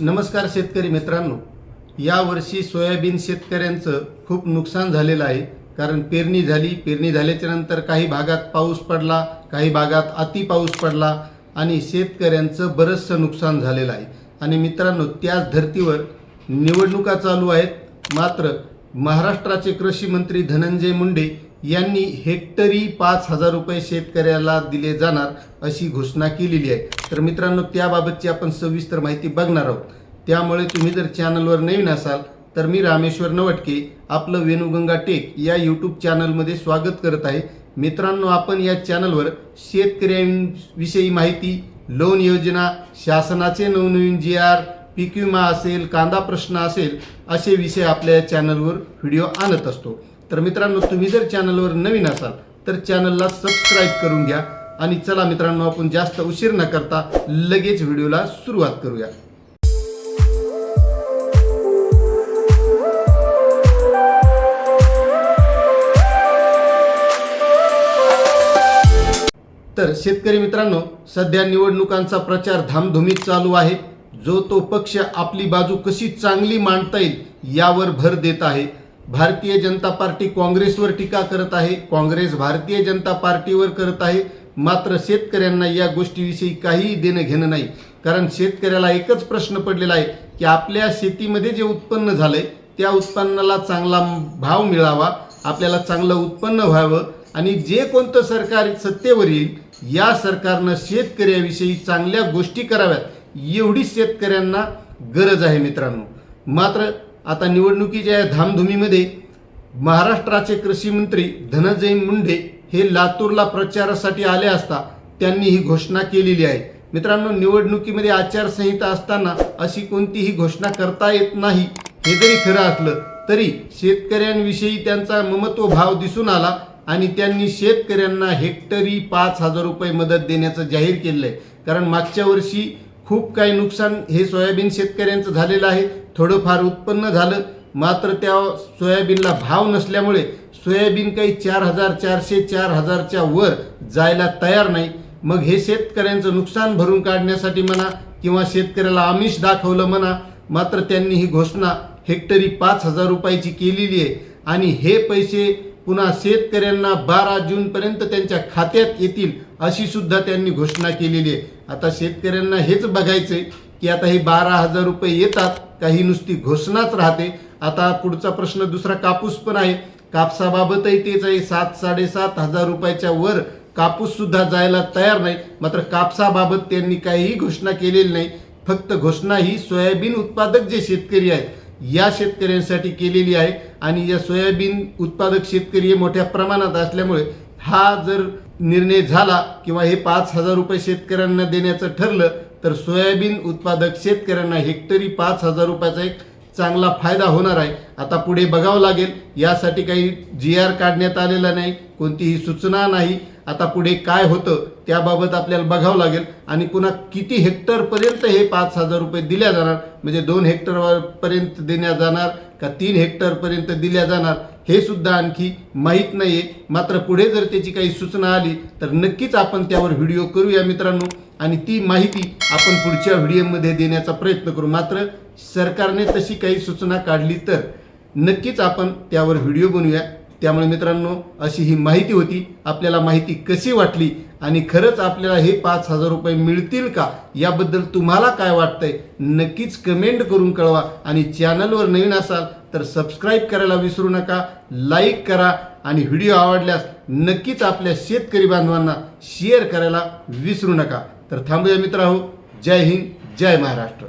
नमस्कार शेतकरी मित्रांनो. यावर्षी सोयाबीन शेतकऱ्यांचं खूप नुकसान झालेलं आहे. कारण पेरणी झाली पेरणी झाल्याच्यानंतर काही भागात पाऊस पडला काही भागात अति पाऊस पडला आणि शेतकऱ्यांचं बरंचसं नुकसान झालेलं आहे. आणि मित्रांनो त्याच धर्तीवर निवडणुका चालू आहेत. मात्र महाराष्ट्राचे कृषी मंत्री धनंजय मुंडे यांनी हेक्टरी पाच हजार रुपये शेतकऱ्याला दिले जाणार अशी घोषणा केलेली आहे. तर मित्रांनो त्याबाबतची आपण सविस्तर माहिती बघणार आहोत. त्यामुळे तुम्ही जर चॅनलवर नवीन असाल तर मी रामेश्वर नवटके आपलं वेणुगंगा टेक या यूट्यूब चॅनलमध्ये स्वागत करत आहे. मित्रांनो आपण या चॅनलवर शेतकऱ्यांविषयी माहिती लोन योजना शासनाचे नवनवीन जी आर पीक विमा असेल कांदा प्रश्न असेल असे विषय आपल्या या चॅनलवर व्हिडिओ आणत असतो. तर मित्रांनो तुम्ही जर चॅनलवर नवीन असाल तर चॅनलला सबस्क्राईब करून घ्या आणि चला मित्रांनो आपण जास्त उशीर न करता लगेच व्हिडिओला सुरुवात करूया. तर शेतकरी मित्रांनो सध्या निवडणुकांचा प्रचार धामधुमीत चालू आहे. जो तो पक्ष आपली बाजू कशी चांगली मांडता येईल यावर भर देत आहे. भारतीय जनता पार्टी काँग्रेसवर टीका करत आहे. काँग्रेस भारतीय जनता पार्टीवर करत आहे. मात्र शेतकऱ्यांना या गोष्टीविषयी काहीही देणं घेणं नाही. कारण शेतकऱ्याला एकच प्रश्न पडलेला आहे की आपल्या शेतीमध्ये जे उत्पन्न झालंय त्या उत्पन्नाला चांगला भाव मिळावा आपल्याला चांगलं उत्पन्न व्हावं आणि जे कोणतं सरकार सत्तेवर येईल या सरकारनं शेतकऱ्याविषयी चांगल्या गोष्टी कराव्यात एवढी शेतकऱ्यांना गरज आहे मित्रांनो. मात्र आता निवडणुकीच्या या धामधुमीमध्ये महाराष्ट्राचे कृषी मंत्री धनंजय मुंडे हे लातूरला प्रचारासाठी आले असता त्यांनी ही घोषणा केलेली आहे. मित्रांनो निवडणुकीमध्ये आचारसंहिता असताना अशी कोणतीही घोषणा करता येत नाही हे जरी खरं असलं तरी शेतकऱ्यांविषयी त्यांचा ममत्व भाव दिसून आला आणि त्यांनी शेतकऱ्यांना हेक्टरी पाच हजार रुपये मदत देण्याचं जाहीर केलं आहे कारण मागच्या वर्षी खूप काही नुकसान हे सोयाबीन शेतकऱ्यांचं झालेलं आहे. थोडंफार उत्पन्न झालं. मात्र त्या सोयाबीनला भाव नसल्यामुळे सोयाबीन काही चार हजार चारशे चार हजारच्या वर जायला तयार नाही. मग हे शेतकऱ्यांचं नुकसान भरून काढण्यासाठी म्हणा किंवा शेतकऱ्याला आमिष दाखवलं म्हणा मात्र त्यांनी ही घोषणा हेक्टरी पाच हजार रुपयाची केलेली आहे. आणि हे पैसे पुन्हा शेतकऱ्यांना बारा जूनपर्यंत त्यांच्या खात्यात येतील अशी सुद्धा त्यांनी घोषणा केलेली आहे. आता शेतकऱ्यांना हेच बघायचं आहे की आता हे बारा हजार रुपये येतात काही नुसती घोषणाच राहते. आता पुढचा प्रश्न दुसरा कापूस पण आहे. कापसाबाबतही तेच आहे. सात साडेसात हजार रुपयाच्या वर कापूस सुद्धा जायला तयार नाही. मात्र कापसाबाबत त्यांनी काहीही घोषणा केलेली नाही. फक्त घोषणा ही सोयाबीन उत्पादक जे शेतकरी आहेत या शेतकऱ्यांसाठी केलेली आहे. आणि या सोयाबीन उत्पादक शेतकरी हे मोठ्या प्रमाणात असल्यामुळे हा जर निर्णय झाला किंवा हे पाच हजार रुपये शेतकऱ्यांना देण्याचं ठरलं तर सोयाबीन उत्पादक शेतकऱ्यांना हेक्टरी पाच हजार रुपयाचा एक चांगला फायदा होणार आहे. आता पुढे बघावं लागेल यासाठी काही जी आर काढण्यात आलेला नाही कोणतीही सूचना नाही. आता पुढे काय होतं त्याबाबत आपल्याला बघावं लागेल. आणि पुन्हा किती हेक्टरपर्यंत हे पाच हजार रुपये दिल्या जाणार म्हणजे दोन हेक्टरपर्यंत देण्या देण्यात जाणार का तीन हेक्टरपर्यंत दिल्या जाणार हे सुद्धा आणखी माहीत नाही आहे मात्र पुढे जर त्याची काही सूचना आली तर नक्कीच आपण त्यावर व्हिडिओ करूया मित्रांनो. आणि ती माहिती आपण पुढच्या व्हिडिओमध्ये देण्याचा प्रयत्न करू. मात्र सरकारने तशी काही सूचना काढली तर नक्कीच आपण त्यावर व्हिडिओ बनवूया. त्यामुळे मित्रांनो अशी ही माहिती होती. आपल्याला माहिती कशी वाटली आणि खरंच आपल्याला हे पाच हजार रुपये मिळतील का? याबद्दल तुम्हाला काय वाटतंय? नक्कीच कमेंट करून कळवा. आणि चॅनलवर नवीन असाल तर सबस्क्राईब करायला विसरू नका लाईक करा आणि व्हिडिओ आवडल्यास नक्कीच आपल्या शेतकरी बांधवांना शेअर करायला विसरू नका. तर थांबूया मित्र जय हिंद जय महाराष्ट्र.